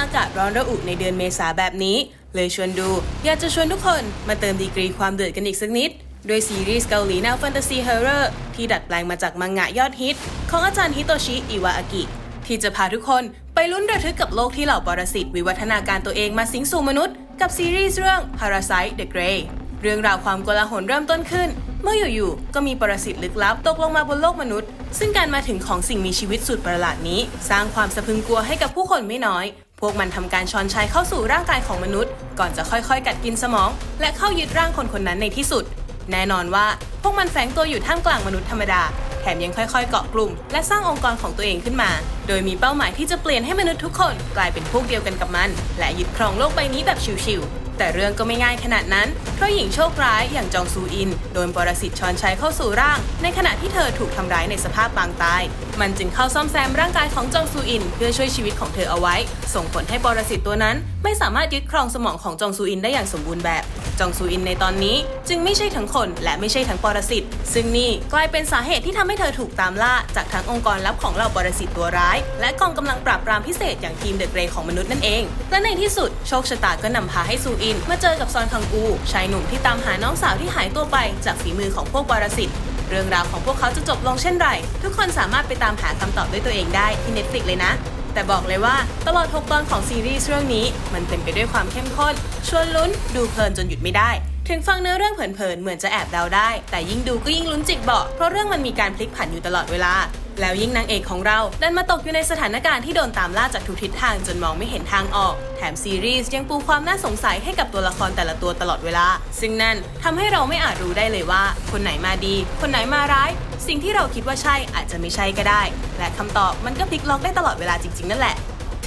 อากาศร้อนระอุในเดือนเมษาแบบนี้ เลยชวนดู อยากจะชวนทุกคนมาเติมดีกรีความเดือดกันอีกสักนิดโดยซีรีส์เกาหลีแนวแฟนตาซีเฮอร์เรอร์ที่ดัดแปลงมาจากมังงะยอดฮิต ของอาจารย์ฮิโตชิอิวาอากิ ที่จะพาทุกคนไปลุ้นระทึกกับโลกที่เหล่าปรสิตวิวัฒนาการตัวเองมาสิงสู่มนุษย์ กับซีรีส์เรื่อง Parasite the Grey เรื่องราวความโกลาหลเริ่มต้นขึ้น เมื่ออยู่ๆ ก็มีปรสิตลึกลับตกลงมาบนโลกมนุษย์ ซึ่งการมาถึงของสิ่งมีชีวิตสุดประหลาดนี้ สร้างความสะพึงกลัวให้กับผู้คนไม่น้อย พวกมันทำการช้อนชัยเข้าสู่ร่างกายของมนุษย์ ก่อนจะค่อยๆ กัดกินสมอง และเข้ายึดร่างคนคนนั้นในที่สุด แน่นอนว่าพวกมันแฝงตัวอยู่ท่ามกลางมนุษย์ธรรมดา แถมยังค่อยๆ เกาะกลุ่ม และสร้างองค์กรของตัวเองขึ้นมา โดยมีเป้าหมายที่จะเปลี่ยนให้มนุษย์ทุกคน กลายเป็นพวกเดียวกันกับมัน และยึดครองโลกใบนี้แบบชิวๆ แต่เรื่องก็ไม่ง่ายขนาดนั้น เพราะหญิงโชคร้ายอย่างจองซูอิน โดนปรสิตชอนชัยเข้าสู่ร่าง ในขณะที่เธอถูกทำร้ายในสภาพปางตาย มันจึงเข้าซ่อมแซมร่างกายของจองซูอิน เพื่อช่วยชีวิตของเธอเอาไว้ ส่งผลให้ปรสิตตัวนั้น ไม่สามารถยึดครองสมองของจองซูอินได้อย่างสมบูรณ์แบบ จองซูอินในตอนนี้ จึงไม่ใช่ทั้งคนและไม่ใช่ทั้งปรสิต ซึ่งนี่กลายเป็นสาเหตุที่ทำให้เธอถูกตามล่า จากทั้งองค์กรลับของเหล่าปรสิตตัวร้าย และกองกำลังปราบปรามพิเศษอย่างทีมเดอะเกรย์ของมนุษย์นั่นเอง และในที่สุดโชคชะตาก็นำพาให้ซูอิน มาเจอกับซอนคังกูชายหนุ่มที่ตามหาน้องสาวที่หายตัวไป จากฝีมือของพวกปรสิตเรื่องราวของพวกเขาจะจบลงเช่นไร ทุกคนสามารถไปตามหาคำตอบด้วยตัวเองได้ที่ Netflix เลยนะ แต่บอกเลยว่าตลอด 6 ตอนของซีรีส์เรื่องนี้ มันเต็มไปด้วยความเข้มข้น ชวนลุ้น ดูเพลินจนหยุดไม่ได้ ถึงฟังเนื้อเรื่องเผินๆ เหมือนจะแอบเดาได้ แต่ยิ่งดูก็ยิ่งลุ้นจิกเบาะเพราะเรื่องมันมีการพลิกผันอยู่ตลอดเวลา แล้วยิ่งนางเอกของเราดันมาตกอยู่ในสถานการณ์ที่โดนตามล่าจากทุกทิศทางจนมองไม่เห็นทางออก แถมซีรีส์ยังปูความน่าสงสัยให้กับตัวละครแต่ละตัวตลอดเวลา ซึ่งนั่นทำให้เราไม่อาจรู้ได้เลยว่า คนไหนมาดี คนไหนมาร้าย สิ่งที่เราคิดว่าใช่อาจจะไม่ใช่ก็ได้ และคำตอบมันก็พลิกล็อกได้ตลอดเวลาจริงๆนั่นแหละ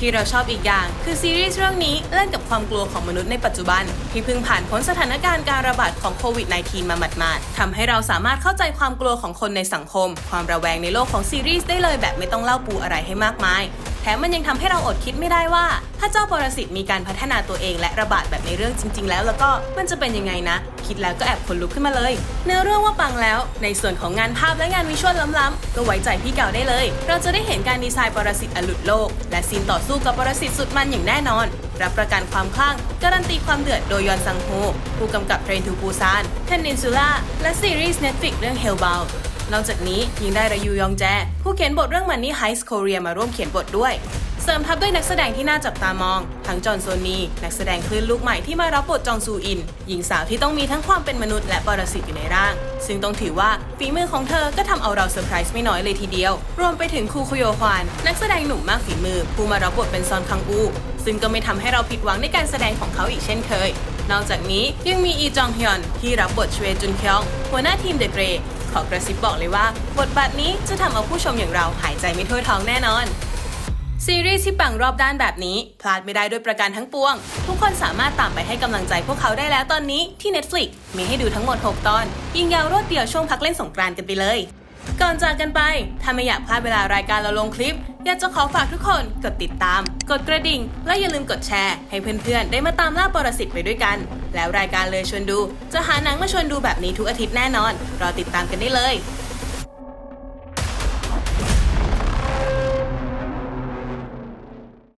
ที่เราชอบอีกอย่าง คือซีรีส์เรื่องนี้เล่นกับความกลัวของมนุษย์ในปัจจุบัน ที่เพิ่งผ่านพ้นสถานการณ์การระบาดของโควิด -19 มาหมาดๆทำให้เราสามารถเข้าใจความกลัวของคนในสังคม ความระแวงในโลกของซีรีส์ได้เลยแบบไม่ต้องเล่าปูอะไรให้มากมาย แถมมันยังทำให้เราอดคิดไม่ได้ว่า ถ้าเจ้าปรสิตมีการพัฒนาตัวเองและระบาดแบบในเรื่องจริง ๆ แล้วแล้วก็มันจะเป็นยังไงนะ คิดแล้วก็แอบขนลุกขึ้นมาเลย เนื้อเรื่องว่าปังแล้ว ในส่วนของงานภาพและงานวิชวลล้ำๆก็ไว้ใจพี่เก่าได้เลย เราจะได้เห็นการดีไซน์ปรสิตอลุดโลก และซีนต่อสู้กับปรสิตสุดมันอย่างแน่นอน รับประกันความคลั่งการันตีความเดือดโดยยอนซังโฮผู้กำกับเทรนทูปูซานเทนนินซูล่าและซีรีส์ Netflix เรื่อง Hellbound นอกจากนี้ยังได้ระยูยองแจ ผู้เขียนบทเรื่องมันนี่ไฮส์โคเรียมาร่วมเขียนบทด้วย เสริมทัพด้วยนักแสดงที่น่าจับตามอง ทั้งจอห์นโซนีนักแสดงคลื่นลูกใหม่ที่มารับบทจองซูอิน หญิงสาวที่ต้องมีทั้งความเป็นมนุษย์และปรสิตอยู่ในร่าง ซึ่งต้องถือว่าฝีมือของเธอก็ทำเอาเราเซอร์ไพรส์ไม่น้อยเลยทีเดียว รวมไปถึงคูคุโยฮวาน นักแสดงหนุ่มมากฝีมือ ผู้มารับบทเป็นซอนคังอูซึ่งก็ไม่ทำให้เราผิดหวังในการแสดงของเขาอีกเช่นเคย นอกจากนี้ยังมีอีจองฮยอนที่รับบทชเวจุนเคียงหัวหน้าทีมเดอะเกร ขอกระซิบบอกเลยว่า บทบาทนี้จะทำเอาผู้ชมอย่างเราหายใจไม่ทั่วท้องแน่นอน ซีรีส์ที่ปังรอบด้านแบบนี้ พลาดไม่ได้ด้วยประการทั้งปวง ทุกคนสามารถตามไปให้กำลังใจพวกเขาได้แล้วตอนนี้ที่ Netflix มีให้ดูทั้งหมด 6 ตอน ยิงยาวรวดเดียวช่วงพักเล่นสงกรานต์กันไปเลย ก่อนจากกันไป ถ้าไม่อยากพลาดเวลารายการเราลงคลิป อยากจะขอฝากทุกคนกดติดตาม กดกระดิ่ง และอย่าลืมกดแชร์ ให้เพื่อนๆ ได้มาตามล่าปรสิตไปด้วยกัน แล้วรายการเลยชวนดู จะหาหนังมาชวนดูแบบนี้ทุกอาทิตย์แน่นอน รอติดตามกันได้เลย